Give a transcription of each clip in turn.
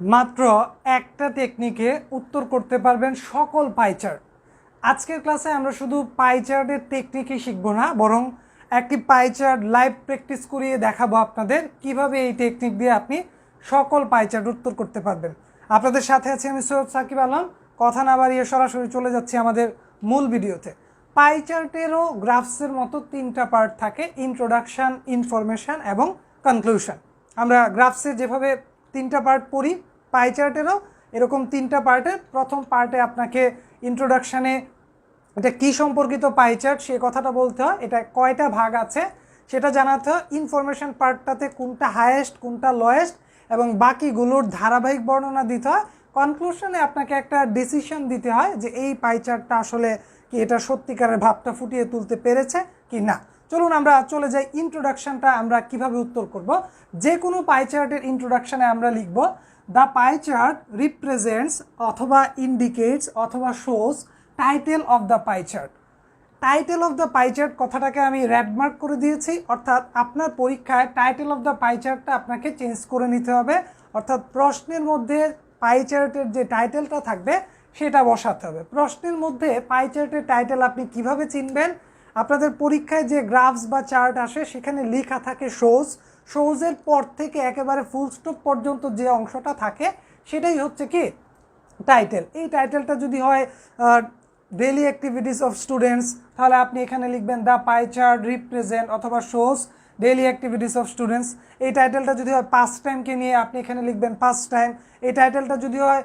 মাত্র একটা টেকনিকে উত্তর করতে পারবেন সকল পাইচার্ট আজকের ক্লাসে আমরা শুধু পাইচার্টের টেকনিকই শিখব না, বরং একটি পাইচার্ট লাইভ প্র্যাকটিস করিয়ে দেখাবো আপনাদের কীভাবে এই টেকনিক দিয়ে আপনি সকল পাইচার্ট উত্তর করতে পারবেন। আপনাদের সাথে আছি আমি সৈয়দ সাকিব আলম। কথা না বাড়িয়ে সরাসরি চলে যাচ্ছি আমাদের মূল ভিডিওতে। পাইচার্টেরও গ্রাফসের মতো তিনটা পার্ট থাকে ইন্ট্রোডাকশান ইনফরমেশান এবং কনক্লুশন আমরা গ্রাফসে যেভাবে তিনটা পার্ট পড়ি পাই চার্টেরও এরকম তিনটা পার্টের প্রথম পার্টে আপনাকে ইন্ট্রোডাকশানে এটা কী সম্পর্কিত পাই চার্ট সে কথাটা বলতে হয়। এটা কয়টা ভাগ আছে, সেটা জানাতে হয়। ইনফরমেশন পার্টটাতে কোনটা হায়েস্ট কোনটা লোয়েস্ট এবং বাকিগুলোর ধারাবাহিক বর্ণনা দিতে হয়। কনক্লুশনে আপনাকে একটা ডিসিশন দিতে হয় যে এই পাই চার্টটা আসলে কি এটা সত্যিকারের ভাবটা ফুটিয়ে তুলতে পেরেছে কি না। চলুন আমরা চলে যাই ইন্ট্রোডাকশনটা আমরা কীভাবে উত্তর করব। যে কোনো পাই চার্টের ইন্ট্রোডাকশনে আমরা লিখব দ্য পাই চার্ট রিপ্রেজেন্টস অথবা ইন্ডিকেটস অথবা shows title of the pie chart title of the pie chart কথাটাকে আমি র্যাডমার্ক করে দিয়েছি, অর্থাৎ আপনার পরীক্ষায় টাইটেল অফ দ্য পাই চার্টটা আপনাকে চেঞ্জ করে নিতে হবে, অর্থাৎ প্রশ্নের মধ্যে পাই চার্টের যে টাইটেলটা থাকবে, সেটা বসাতে হবে। প্রশ্নের মধ্যে পাই চার্টের টাইটেল আপনি কীভাবে চিনবেন আপনাদের পরীক্ষায় যে গ্রাফস বা চার্ট আসে, সেখানে লেখা থাকে শোজ শোজের পর থেকে একেবারে ফুল স্টপ পর্যন্ত যে অংশটা থাকে, সেটাই হচ্ছে কি? টাইটেল এই টাইটেলটা যদি হয় ডেলি অ্যাক্টিভিটিস অফ স্টুডেন্টস তাহলে আপনি এখানে লিখবেন দ্য পাই চার্ট রিপ্রেজেন্ট অথবা shows daily activities of students এই টাইটেলটা যদি হয় পাঁচ টাইমকে নিয়ে আপনি এখানে লিখবেন পাঁচ টাইম এই টাইটেলটা যদি হয়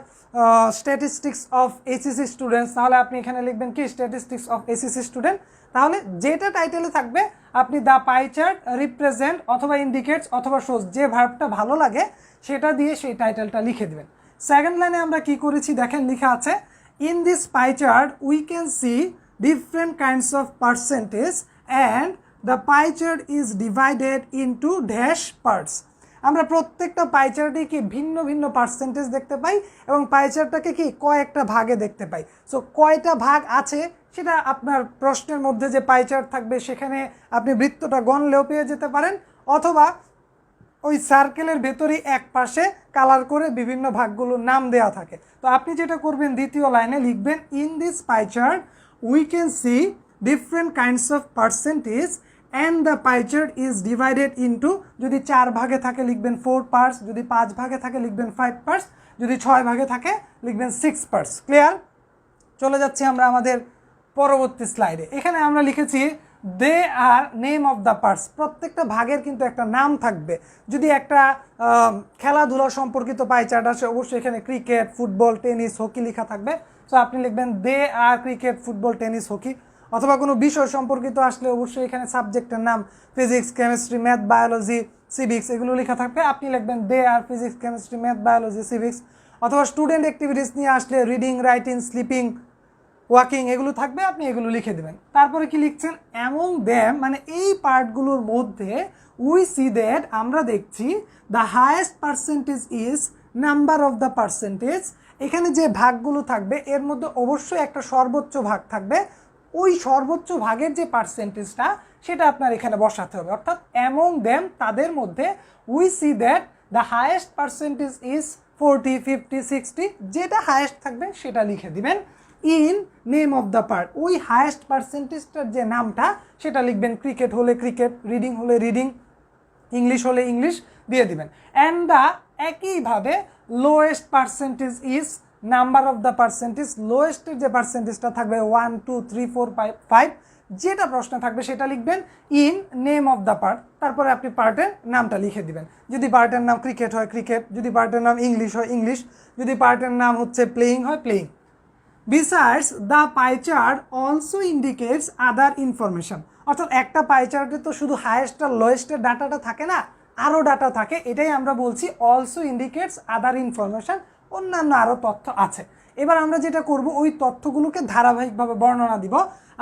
স্ট্যাটিস্টিক্স অফ এসিসি স্টুডেন্টস তাহলে আপনি এখানে লিখবেন কি? স্ট্যাটিস্টিক্স অফ এসিসি স্টুডেন্ট তাহলে যেটা টাইটেলে থাকবে, আপনি দ্য পাই চার্ট রিপ্রেজেন্ট অথবা ইন্ডিকেটস অথবা শোজ যে ভার্বটা ভালো লাগে, সেটা দিয়ে সেই টাইটেলটা লিখে দেবেন। সেকেন্ড লাইনে আমরা কি করেছি? দেখেন লেখা আছে in this pie chart we can see different kinds of percentage and the pie chart is divided into dash parts আমরা প্রত্যেকটা পাই চার্টে কি ভিন্ন ভিন্ন পার্সেন্টেজ দেখতে পাই এবং পাই চার্টটাকে কি কয়েকটা ভাগে দেখতে পাই। সো কয়টা ভাগ আছে সেটা আপনার প্রশ্নের মধ্যে যে পাই চার্ট থাকবে সেখানে আপনি বৃত্তটা গণলেও পেয়ে যেতে পারেন অথবা ওই সার্কেলের ভেতরেই এক পাশে কালার করে বিভিন্ন ভাগগুলোর নাম দেওয়া থাকে। তো আপনি যেটা করবেন দ্বিতীয় লাইনে লিখবেন in this pie chart we can see different kinds of percentage and the pie chart is divided into যদি চার ভাগে থাকে লিখবেন ফোর পার্টস যদি পাঁচ ভাগে থাকে লিখবেন ফাইভ পার্টস যদি ছয় ভাগে থাকে লিখবেন সিক্স পার্টস ক্লিয়ার চলে যাচ্ছি আমরা আমাদের পরবর্তী স্লাইডে এখানে আমরা লিখেছি they are name of the parts প্রত্যেকটা ভাগের কিন্তু একটা নাম থাকবে। যদি একটা খেলাধুলা সম্পর্কিত পাই চার্ট আসে, অবশ্যই এখানে ক্রিকেট ফুটবল টেনিস হকি লেখা থাকবে। সো আপনি লিখবেন they are cricket football tennis hockey অথবা কোনো বিষয় সম্পর্কিত আসলে অবশ্যই এখানে সাবজেক্টের নাম physics chemistry math biology civics এগুলো লেখা থাকবে। আপনি লিখবেন they are physics chemistry math biology civics অথবা স্টুডেন্ট অ্যাক্টিভিটিস নিয়ে আসলে রিডিং রাইটিং স্লিপিং ওয়াকিং এগুলো থাকবে, আপনি এগুলো লিখে দেবেন। তারপরে কি লিখছেন? এমন দ্যাম মানে এই পার্টগুলোর মধ্যে উই সি দ্যাট আমরা দেখছি the highest percentage is number of the percentage এখানে যে ভাগগুলো থাকবে, এর মধ্যে অবশ্যই একটা সর্বোচ্চ ভাগ থাকবে ওই সর্বোচ্চ ভাগের যে পার্সেন্টেজটা সেটা আপনার এখানে বসাতে হবে। অর্থাৎ এমন দ্যাম তাদের মধ্যে we see that the highest percentage is forty fifty sixty যেটা হায়েস্ট থাকবে সেটা লিখে দিবেন in name of the part ওই হায়েস্ট পার্সেন্টেজটার যে নামটা, সেটা লিখবেন ক্রিকেট হলে ক্রিকেট রিডিং হলে রিডিং ইংলিশ হলে ইংলিশ দিয়ে দিবেন। অ্যান্ড দ্য একইভাবে lowest percentage is number of the percentage লোয়েস্টের যে পার্সেন্টেজটা থাকবে one two three four five যেটা প্রশ্ন থাকবে সেটা লিখবেন in name of the part তারপরে আপনি পার্টের নামটা লিখে দিবেন। যদি পার্টের নাম ক্রিকেট হয় ক্রিকেট যদি পার্টের নাম ইংলিশ হয় ইংলিশ যদি পার্টের নাম হচ্ছে প্লেয়িং হয় playing besides the pie chart also indicates other information অর্থাৎ একটা পাই চার্টে তো শুধু হায়েস্ট আর লোয়েস্টের ডাটাটা থাকে না, আরও ডাটা থাকে, এটাই আমরা বলছি অলসো ইন্ডিকেটস আদার ইনফরমেশন অন্যান্য আরও তথ্য আছে। এবার আমরা যেটা করব, ওই তথ্যগুলোকে ধারাবাহিকভাবে বর্ণনা দিব।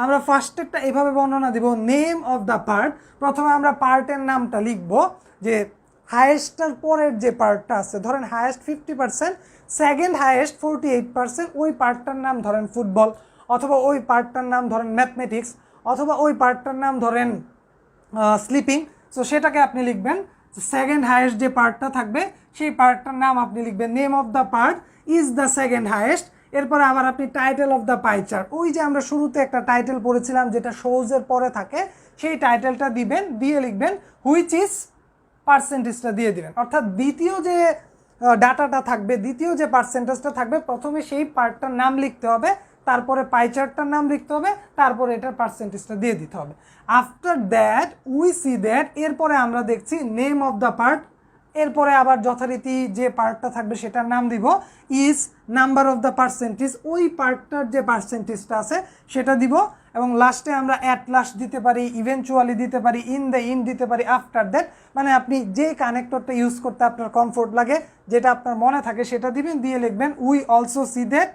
আমরা ফার্স্টেরটা এভাবে বর্ণনা দিব নেম অফ দ্য পার্ট প্রথমে আমরা পার্টের নামটা লিখব, যে হায়েস্টটার পরের যে পার্টটা আছে, ধরেন highest fifty percent second highest forty eight percent ওই পার্টটার নাম ধরেন ফুটবল অথবা ওই পার্টটার নাম ধরেন ম্যাথমেটিক্স অথবা ওই পার্টটার নাম ধরেন স্লিপিং সো সেটাকে আপনি লিখবেন সেকেন্ড হায়েস্ট যে পার্টটা থাকবে সেই পার্টটার নাম আপনি লিখবেন name of the part is the second highest এরপরে আবার আপনি title of the pie chart ওই যে আমরা শুরুতে একটা টাইটেল পড়েছিলাম, যেটা শোজের পরে থাকে, সেই টাইটেলটা দিবেন, দিয়ে লিখবেন হুইচ ইজ পার্সেন্টেজটা দিয়ে দিবেন। অর্থাৎ দ্বিতীয় যে ডাটাটা থাকবে, দ্বিতীয় যে পার্সেন্টেজটা থাকবে, প্রথমে সেই পার্টটার নাম লিখতে হবে, তারপরে পাইচারটার নাম লিখতে হবে, তারপরে এটার পার্সেন্টেজটা দিয়ে দিতে হবে। After that we see that এরপরে আমরা দেখছি নেম অফ দ্য পার্ট এরপরে আবার যথারীতি যে পার্টটা থাকবে সেটার নাম দিব is number of the percentage ওই পার্টটার যে পার্সেন্টেজটা আছে সেটা দিব এবং লাস্টে আমরা অ্যাট লাস্ট দিতে পারি ইভেনচুয়ালি দিতে পারি ইন দ্য ইন দিতে পারি আফটার দ্যাট মানে আপনি যে কানেক্টরটা ইউজ করতে আপনার কমফোর্ট লাগে, যেটা আপনার মনে থাকে সেটা দিবেন, দিয়ে লিখবেন we also see that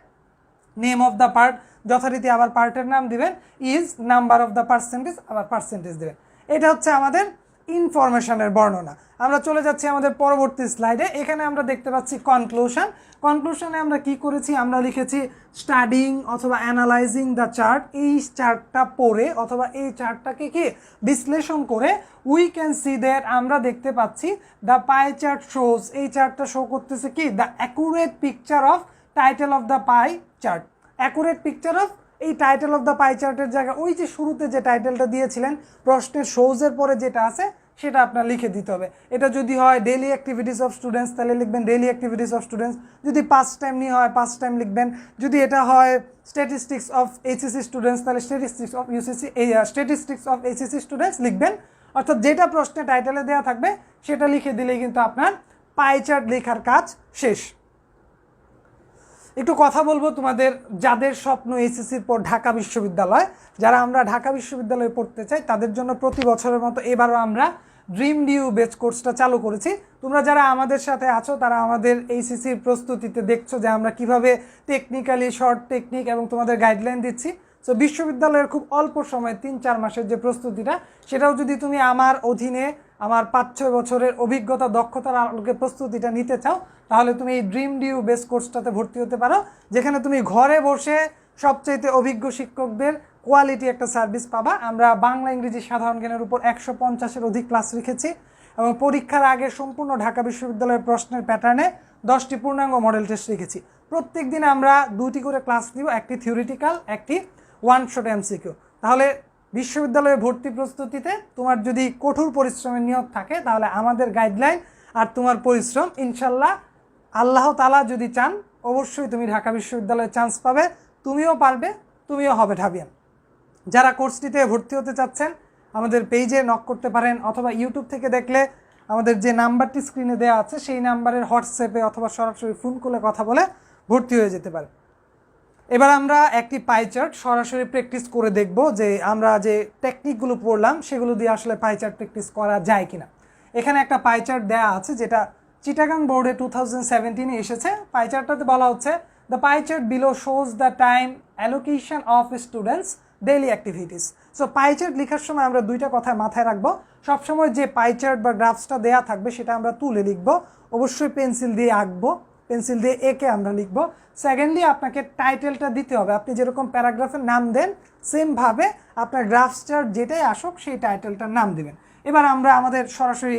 name of the part যথারীতি আবার পার্টের নাম দিবেন is number of the percentage আবার পার্সেন্টেজ দেবেন। এটা হচ্ছে আমাদের ইনফরমেশনের বর্ণনা। আমরা চলে যাচ্ছি আমাদের পরবর্তী স্লাইডে। এখানে আমরা দেখতে পাচ্ছি কনক্লুশন কনক্লুশনে আমরা কি করেছি? আমরা লিখেছি স্টাডিং অথবা অ্যানালাইজিং দ্য চার্ট এই চার্টটা পড়ে অথবা এই চার্টটাকে কি? বিশ্লেষণ করে উই ক্যান সি দ্যাট আমরা দেখতে পাচ্ছি দ্য পাই চার্ট শোজ এই চার্টটা শো করতেছে কি? The accurate picture of title of the pie chart accurate picture of এই টাইটেল অফ দ্য পাই চার্টের জায়গায় ওই যে শুরুতে যে টাইটেলটা দিয়েছিলেন, প্রশ্নের শোজের পরে যেটা আছে, সেটা আপনার লিখে দিতে হবে। এটা যদি হয় ডেলি অ্যাক্টিভিটিস অফ স্টুডেন্টস তাহলে লিখবেন ডেলি অ্যাক্টিভিটিস অফ স্টুডেন্টস যদি পাঁচ টাইম নিয়ে হয় পাঁচ টাইম লিখবেন। যদি এটা হয় স্ট্যাটিস্টিক্স অফ এইচএসসি স্টুডেন্টস তাহলে স্ট্যাটিস্টিক্স অফ ইউসিসি এই স্ট্যাটিস্টিক্স অফ এইচএসসি স্টুডেন্টস লিখবেন। অর্থাৎ যেটা প্রশ্নে টাইটেলে দেওয়া থাকবে, সেটা লিখে দিলেই কিন্তু আপনার পাই চার্ট লেখার কাজ শেষ। একটু কথা বলব তোমাদের যাদের স্বপ্ন এইচএসসির পর ঢাকা বিশ্ববিদ্যালয়। যারা আমরা ঢাকা বিশ্ববিদ্যালয়ে পড়তে চাই, তাদের জন্য প্রতি বছরের মতো এবারও আমরা ড্রিম ডিউ বেচ কোর্সটা চালু করেছি। তোমরা যারা আমাদের সাথে আছো, তারা আমাদের এইসিসির প্রস্তুতিতে দেখছ যে আমরা কীভাবে টেকনিক্যালি শর্ট টেকনিক এবং তোমাদের গাইডলাইন দিচ্ছি। সো বিশ্ববিদ্যালয়ের খুব অল্প সময়, তিন চার মাসের যে প্রস্তুতিটা, সেটাও যদি তুমি আমার অধীনে আমার পাঁচ ছয় বছরের অভিজ্ঞতা, দক্ষতার আলোকে প্রস্তুতিটা নিতে চাও, তাহলে তুমি এই ড্রিম ডিউ বেস কোর্সটাতে ভর্তি হতে পারো, যেখানে তুমি ঘরে বসে সবচাইতে অভিজ্ঞ শিক্ষকদের কোয়ালিটি একটা সার্ভিস পাবা। আমরা বাংলা, ইংরেজি সাধারণ জ্ঞানের উপর একশো পঞ্চাশের অধিক ক্লাস রেখেছি এবং পরীক্ষার আগে সম্পূর্ণ ঢাকা বিশ্ববিদ্যালয়ের প্রশ্নের প্যাটার্নে দশটি পূর্ণাঙ্গ মডেল টেস্ট রেখেছি। প্রত্যেক দিন আমরা দুটি করে ক্লাস নিব, একটি থিওরিটিক্যাল একটি ওয়ান শট এমসিকিউ তাহলে বিশ্ববিদ্যালয়ে ভর্তি প্রস্তুতিতে তোমার যদি কঠোর পরিশ্রমের নিয়োগ থাকে, তাহলে আমাদের গাইডলাইন আর তোমার পরিশ্রম, ইনশাল্লাহ আল্লাহ তালা যদি চান, অবশ্যই তুমি ঢাকা বিশ্ববিদ্যালয়ে চান্স পাবে, তুমিও পারবে, তুমিও হবে ঢাবিয়ান। যারা কোর্সটিতে ভর্তি হতে চাচ্ছেন, আমাদের পেজে নক করতে পারেন, অথবা ইউটিউব থেকে দেখলে আমাদের যে নাম্বারটি স্ক্রিনে দেওয়া আছে, সেই নাম্বারের হোয়াটসঅ্যাপে অথবা সরাসরি ফোন করে কথা বলে ভর্তি হয়ে যেতে পারে। এবার আমরা একটি পাই চার্ট সরাসরি প্র্যাকটিস করে দেখব যে আমরা যে টেকনিকগুলো পড়লাম, সেগুলো দিয়ে আসলে পাই চার্ট প্র্যাকটিস করা যায় কিনা। এখানে একটা পাই চার্ট দেওয়া আছে, যেটা চিটাগাং বোর্ডে টু থাউজেন্ড সেভেন্টিনে এসেছে। পাই চার্টটাতে বলা হচ্ছে the pie chart below shows the time allocation of students daily activities so pie chart লেখার সময় আমরা দুইটা কথা মাথায় রাখব। সবসময় যে পাই চার্ট বা গ্রাফসটা দেওয়া থাকবে, সেটা আমরা তুলে লিখব। অবশ্যই পেন্সিল দিয়ে আঁকবো। পেন্সিল দিয়ে একে আমরা লিখব। সেকেন্ডলি আপনাকে টাইটেলটা দিতে হবে। আপনি যেরকম প্যারাগ্রাফের নাম দেন সেমভাবে আপনার গ্রাফস চার্ট যেটাই আসুক, সেই টাইটেলটার নাম দিবেন। এবার আমরা আমাদের সরাসরি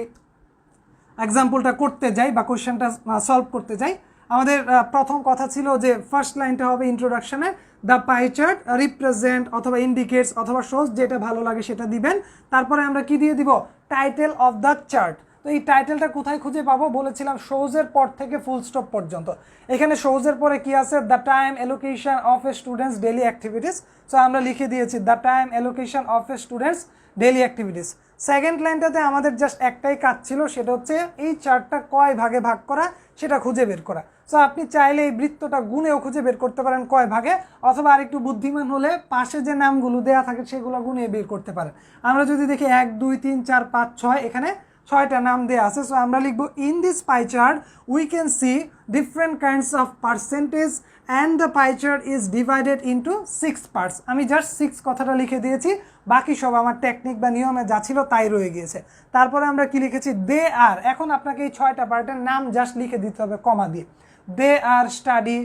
এক্সাম্পলটা করতে যাই বা কোয়েশ্চেনটা সলভ করতে যাই। আমাদের প্রথম কথা ছিল যে ফার্স্ট লাইনটা হবে ইন্ট্রোডাকশনে দ্য পাই চার্ট রিপ্রেজেন্ট অথবা ইন্ডিকেটস অথবা শোজ যেটা ভালো লাগে সেটা দিবেন। তারপরে আমরা কি দিয়ে দিব? টাইটেল অফ দ্য চার্ট তো এই টাইটেলটা কোথায় খুঁজে পাবো বলেছিলাম শোজের পর থেকে ফুল স্টপ পর্যন্ত। এখানে শোজের পরে কি আছে? The time allocation of a students daily activities so আমরা লিখে দিয়েছি the time allocation of a students daily activities second লাইনটাতে আমাদের জাস্ট একটাই কাজ ছিল, সেটা হচ্ছে এই চার্টটা কয় ভাগে ভাগ করা, সেটা খুঁজে বের করা। সো আপনি চাইলে এই বৃত্তটা গুণেও খুঁজে বের করতে পারেন কয় ভাগে, অথবা আরেকটু বুদ্ধিমান হলে পাশে যে নামগুলো দেওয়া থাকে, সেগুলো গুণে বের করতে পারেন। আমরা যদি দেখি এক, দুই, তিন, চার, পাঁচ, ছয়, এখানে ছয়টা নাম দেওয়া আছে। সো আমরা লিখব in this pie chart we can see different kinds of percentage and the pie chart is divided into six parts আমি জাস্ট সিক্স কথাটা লিখে দিয়েছি, বাকি সব আমার টেকনিক বা নিয়মে যা ছিল তাই রয়ে গিয়েছে। তারপরে আমরা কি লিখেছি? দে আর এখন আপনাকে এই ছয়টা পার্টের নাম জাস্ট লিখে দিতে হবে, কমা দিয়ে। They are study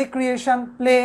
recreation play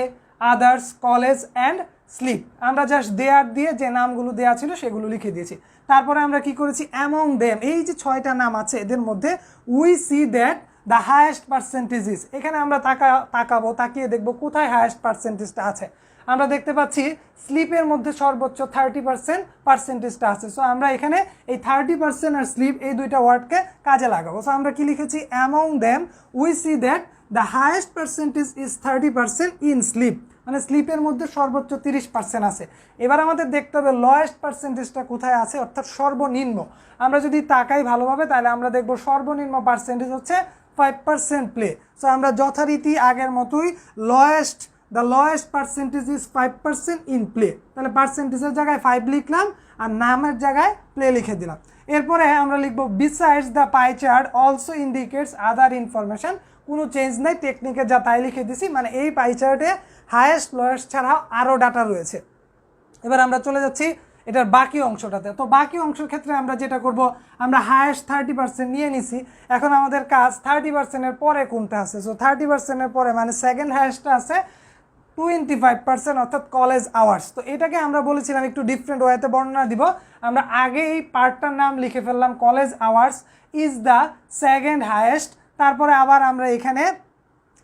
others college and sleep আমরা জাস্ট দেয়ার দিয়ে যে নামগুলো দেওয়া ছিল সেগুলো লিখে দিয়েছি। তারপরে আমরা কি করেছি? অ্যামং দেম এই যে ছয়টা নাম আছে, এদের মধ্যে we see that the highest percentage is এখানে আমরা তাকা, তাকাবো, তাকিয়ে দেখব কোথায় হায়েস্ট পার্সেন্টেজটা আছে। আমরা দেখতে পাচ্ছি স্লিপের মধ্যে সর্বোচ্চ থার্টি পার্সেন্ট পার্সেন্টেজটা আছে। সো আমরা এখানে এই থার্টি পার্সেন্ট আর স্লিপ এই দুইটা ওয়ার্ডকে কাজে লাগাবো। সো আমরা কি লিখেছি? Among them we see that the highest percentage is thirty percent in sleep মানে স্লিপের মধ্যে সর্বোচ্চ তিরিশ পার্সেন্ট আছে। এবার আমাদের দেখতে হবে লয়েস্ট পার্সেন্টেজটা কোথায় আছে, অর্থাৎ সর্বনিম্ন। আমরা যদি তাকাই ভালোভাবে, তাহলে আমরা দেখব সর্বনিম্ন পার্সেন্টেজ হচ্ছে ফাইভ পার্সেন্ট প্লে সো আমরা যথারীতি আগের মতোই lowest the lowest percentage is five percent in play তাহলে পার্সেন্টেজের জায়গায় ফাইভ লিখলাম, আর নামের জায়গায় প্লে লিখে দিলাম। এরপরে আমরা লিখব besides the pie chart also indicates other information কোনো চেঞ্জ নাই টেকনিকে যা তাই লিখে দিছি মানে এই পাই চার্টে হায়েস্ট লোয়েস্ট ছাড়াও আরও ডাটা রয়েছে। এবার আমরা চলে যাচ্ছি এটার বাকি অংশটাতে। তো বাকি অংশের ক্ষেত্রে আমরা যেটা করব, আমরা হায়েস্ট থার্টি পার্সেন্ট নিয়ে নিছি। এখন আমাদের কাজ থার্টি পার্সেন্টের পরে কোনটা আছে? সো থার্টি পার্সেন্টের পরে মানে সেকেন্ড হায়েস্টটা আছে টোয়েন্টি ফাইভ পার্সেন্ট অর্থাৎ কলেজ আওয়ার্স তো এটাকে আমরা বলেছিলাম একটু ডিফারেন্ট ওয়েতে বর্ণনা দিব। আমরা আগে এই পার্টটার নাম লিখে ফেললাম college hours is the second highest তারপরে আবার আমরা এখানে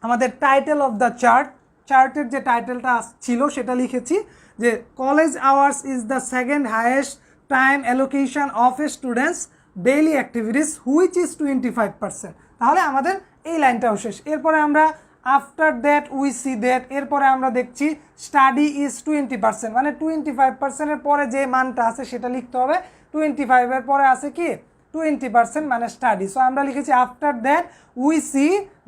আমাদের টাইটেল অফ দ্য চার্ট চার্টের যে টাইটেলটা ছিল সেটা লিখেছি যে college hours is the second highest time allocation of a students daily activities which is twenty five percent তাহলে আমাদের এই লাইনটাও শেষ। এরপরে আমরা after that we see that এরপরে আমরা দেখছি স্টাডি ইজ টোয়েন্টি পার্সেন্ট মানে টোয়েন্টি ফাইভ পার্সেন্টের পরে যে মানটা আছে সেটা লিখতে হবে। টোয়েন্টি ফাইভের পরে আছে কি? টোয়েন্টি পার্সেন্ট মানে স্টাডি সো আমরা লিখেছি after that we see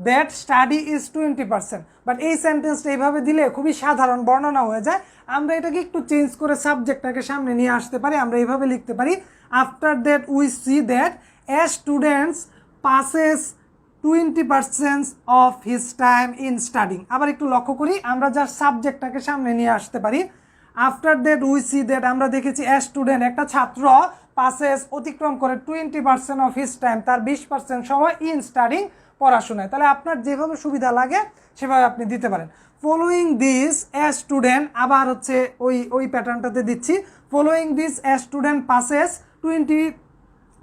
that study is twenty percent but এই সেন্টেন্সটা এইভাবে দিলে খুবই সাধারণ বর্ণনা হয়ে যায়। আমরা এটাকে একটু চেঞ্জ করে সাবজেক্টটাকে সামনে নিয়ে আসতে পারি। আমরা এইভাবে লিখতে পারি after that we see that a students passes twenty percent of his time in studying আবার একটু লক্ষ্য করি, আমরা যার সাবজেক্টটাকে সামনে নিয়ে আসতে পারি। After that we see that আমরা দেখেছি এ স্টুডেন্ট একটা ছাত্র পাসেস অতিক্রম করে twenty percent of his time তার বিশ পার্সেন্ট সময় ইন স্টাডিং পড়াশোনায়। তাহলে আপনার যেভাবে সুবিধা লাগে, সেভাবে আপনি দিতে পারেন। ফলোয়িং দিস এ স্টুডেন্ট আবার হচ্ছে ওই ওই প্যাটার্নটাতে দিচ্ছি। Following this a student passes twenty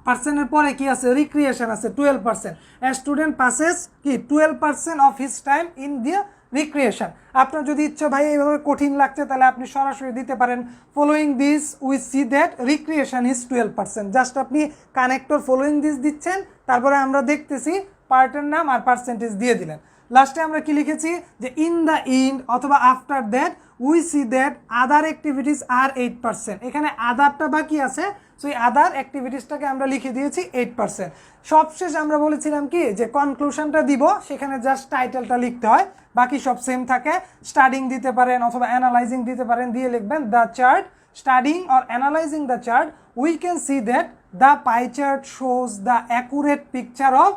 পার্সেন্টের পরে কি আছে? রিক্রিয়েশন আছে টুয়েলভ পার্সেন্ট স্টুডেন্ট পাসেস কি? Twelve percent of his time in দিয়ে রিক্রিয়েশন আপনার যদি ইচ্ছা ভাই এইভাবে কঠিন লাগছে, তাহলে আপনি সরাসরি দিতে পারেন following this we see that recreation is twelve percent just আপনি কানেক্টর ফলোয়িং দিস দিচ্ছেন, তারপরে আমরা দেখতেছি পার্টের নাম আর পার্সেন্টেজ দিয়ে দিলেন। লাস্টে আমরা কি লিখেছি? যে ইন দ্য ইন্ড অথবা after that we see that other activities are eight percent এখানে আদারটা বাকি আছে সো এই আদার অ্যাক্টিভিটিসটাকে আমরা লিখে দিয়েছি এইট পার্সেন্ট সবশেষ আমরা বলেছিলাম কি, যে কনক্লুশনটা দিব, সেখানে জাস্ট টাইটেলটা লিখতে হয়। বাকি সব সেম থাকে। স্টাডিং দিতে পারেন অথবা অ্যানালাইজিং দিতে পারেন, দিয়ে লিখবেন the chart studying or analysing the chart we can see that the pie chart shows the accurate picture of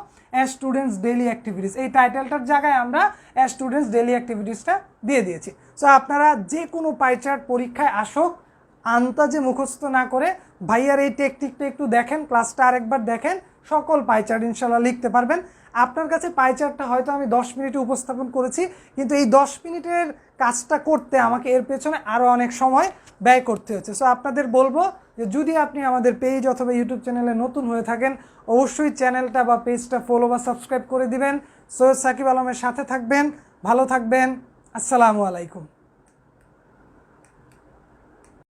students daily activities এই টাইটেলটার জায়গায় আমরা স্টুডেন্টস ডেলি অ্যাক্টিভিটিসটা দিয়ে দিয়েছি। সো আপনারা যে কোনো পাই চার্ট পরীক্ষায় আসুক আন্তাজে মুখস্থ না করে ভাইয়ার এই টেকটিকটা একটু দেখেন ক্লাসটা আরেকবার দেখেন, সকল পাইচার্ট ইনশাল্লাহ লিখতে পারবেন। আপনার কাছে পাইচার্টটা হয়তো আমি দশ মিনিটে উপস্থাপন করেছি, কিন্তু এই দশ মিনিটের কাজটা করতে আমাকে এর পেছনে আরও অনেক সময় ব্যয় করতে হচ্ছে। সো আপনাদের বলব যে যদি আপনি আমাদের পেজ অথবা ইউটিউব চ্যানেলে নতুন হয়ে থাকেন, অবশ্যই চ্যানেলটা বা পেজটা ফলো বা সাবস্ক্রাইব করে দিবেন। সৈয়দ সাকিব আলমের সাথে থাকবেন, ভালো থাকবেন। আসসালামু আলাইকুম।